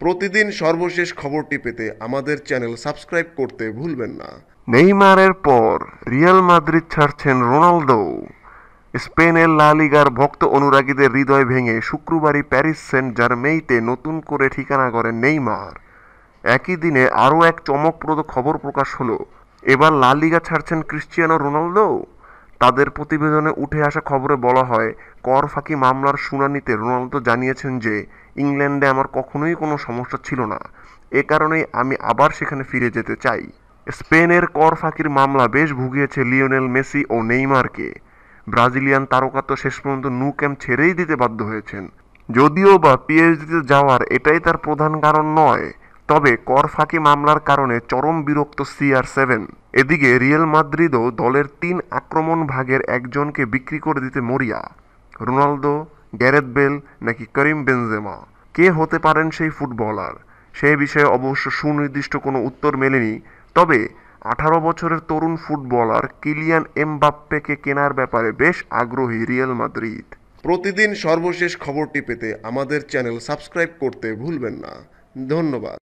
প্রতিদিন সর্বশেষ খবরটি পেতে আমাদের চ্যানেল সাবস্ক্রাইব করতে ভুলবেন না। নেইমারের পর রিয়াল মাদ্রিদ ছাড়ছেন রোনালদো। স্পেনের লা লিগার ভক্ত অনুরাগীদের হৃদয় ভেঙে শুক্রবারই প্যারিস সেন্ট জার্মেইতে নতুন করে ঠিকানা করেন নেইমার। একই দিনে আরও এক চমকপ্রদ খবর প্রকাশ হলো, এবার লা লিগা ছাড়ছেন ক্রিশ্চিয়ানো রোনালদো? তাদের প্রতিবেদনে উঠে আসা খবরে বলা হয়, কর ফাঁকি মামলার শুনানিতে রোনালদো জানিয়েছেন যে, ইংল্যান্ডে আমার কখনোই কোনো সমস্যা ছিল না। এ কারণেই আমি আবার সেখানে ফিরে যেতে চাই। স্পেনের কর ফাঁকির মামলা বেশ ভুগিয়েছে লিওনেল মেসি ও নেইমারকে। ব্রাজিলিয়ান তারকা তো শেষ পর্যন্ত নু ক্যাম্প ছেড়েই দিতে বাধ্য হয়েছেন। যদিও বা পিএইচডিতে যাওয়ার এটাই তার প্রধান কারণ নয় তবে কর ফাঁকি মামলার কারণে চরম বিরক্ত সিআর সেভেন এদিকে রিয়েল মাদ্রিদও দলের তিন আক্রমণ ভাগের একজনকে বিক্রি করে দিতে মরিয়া। রোনালদো, গ্যারেথ বেল নাকি করিম বেনজেমা? কে হতে পারেন সেই ফুটবলার? সে বিষয়ে অবশ্য সুনির্দিষ্ট কোনো উত্তর মেলেনি। তবে আঠারো বছরের তরুণ ফুটবলার কিলিয়ান এমবাপ্পেকে কেনার ব্যাপারে বেশ আগ্রহী রিয়েল মাদ্রিদ। প্রতিদিন সর্বশেষ খবরটি পেতে আমাদের চ্যানেল সাবস্ক্রাইব করতে ভুলবেন না। ধন্যবাদ।